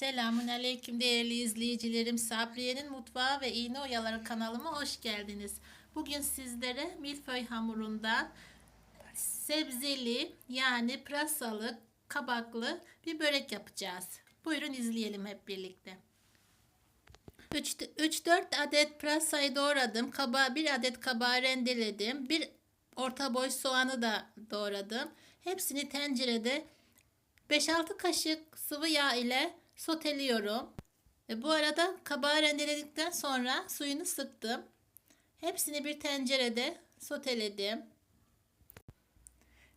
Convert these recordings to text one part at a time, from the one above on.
Selamun Aleyküm değerli izleyicilerim. Sabriye'nin Mutfağı ve İğne Oyaları kanalıma hoş geldiniz. Bugün sizlere milföy hamurundan sebzeli yani pırasalı, kabaklı bir börek yapacağız. Buyurun izleyelim hep birlikte. 3-4 adet pırasayı doğradım. Kabağı, bir adet kabağı rendeledim. Bir orta boy soğanı da doğradım. Hepsini tencerede 5-6 kaşık sıvı yağ ile soteliyorum. Ve bu arada kabağı rendeledikten sonra suyunu sıktım. Hepsini bir tencerede soteledim.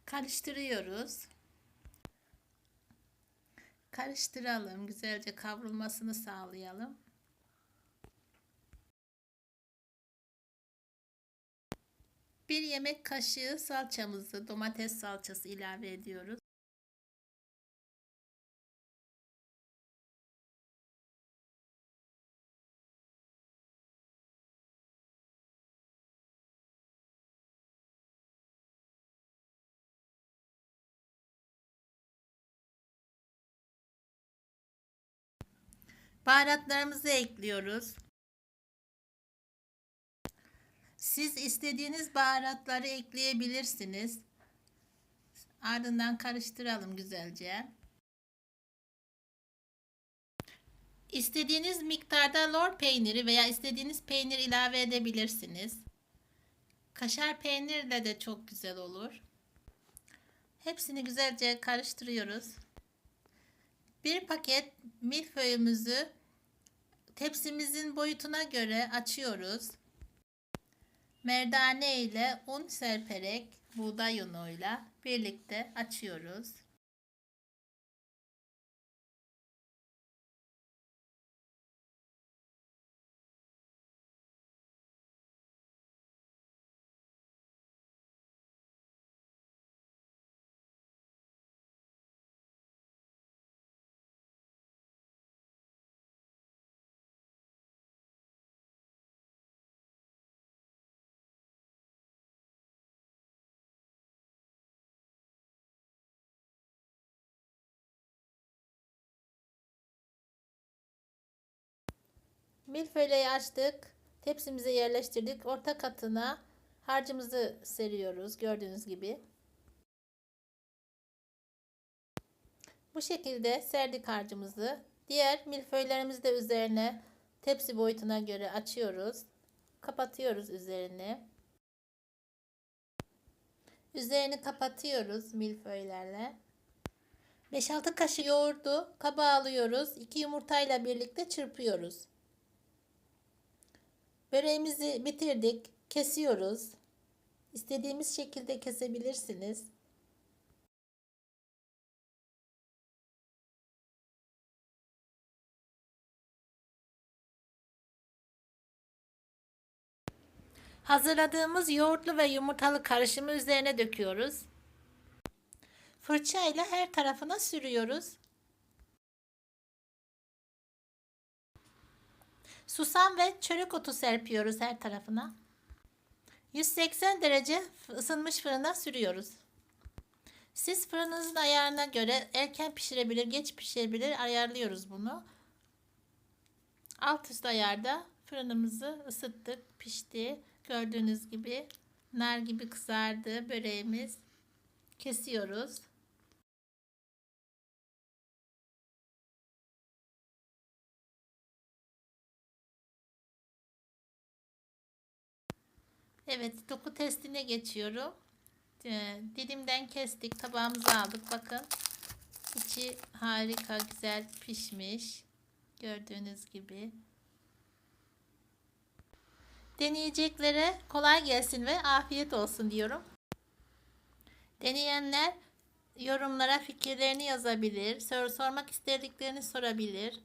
Karıştırıyoruz. Karıştıralım. Güzelce kavrulmasını sağlayalım. Bir yemek kaşığı salçamızı, domates salçası ilave ediyoruz. Baharatlarımızı ekliyoruz. Siz istediğiniz baharatları ekleyebilirsiniz. Ardından karıştıralım güzelce. İstediğiniz miktarda lor peyniri veya istediğiniz peynir ilave edebilirsiniz. Kaşar peynirle de çok güzel olur. Hepsini güzelce karıştırıyoruz. Bir paket milföyümüzü tepsimizin boyutuna göre açıyoruz. Merdane ile un serperek buğday unuyla birlikte açıyoruz. Milföyleyi açtık. Tepsimize yerleştirdik. Orta katına harcımızı seriyoruz. Gördüğünüz gibi. Bu şekilde serdik harcımızı. Diğer milföylerimizi de üzerine tepsi boyutuna göre açıyoruz. Kapatıyoruz üzerini. Üzerini kapatıyoruz milföylerle. 5-6 kaşık yoğurdu kaba alıyoruz. 2 yumurtayla birlikte çırpıyoruz. Böreğimizi bitirdik. Kesiyoruz. İstediğimiz şekilde kesebilirsiniz. Hazırladığımız yoğurtlu ve yumurtalı karışımı üzerine döküyoruz. Fırça ile her tarafına sürüyoruz. Susam ve çörek otu serpiyoruz her tarafına. 180 derece ısınmış fırına sürüyoruz. Siz fırınınızın ayarına göre erken pişirebilir, geç pişirebilir ayarlıyoruz bunu. Alt üst ayarda fırınımızı ısıttık, pişti. Gördüğünüz gibi nar gibi kızardı böreğimiz. Kesiyoruz. Evet doku testine geçiyorum. Ee, dilimden kestik tabağımıza aldık bakın. İçi harika güzel pişmiş. Gördüğünüz gibi. Deneyeceklere kolay gelsin ve afiyet olsun diyorum. Deneyenler yorumlara fikirlerini yazabilir, sor sormak istediklerini sorabilir.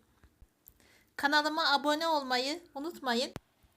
Kanalıma abone olmayı unutmayın.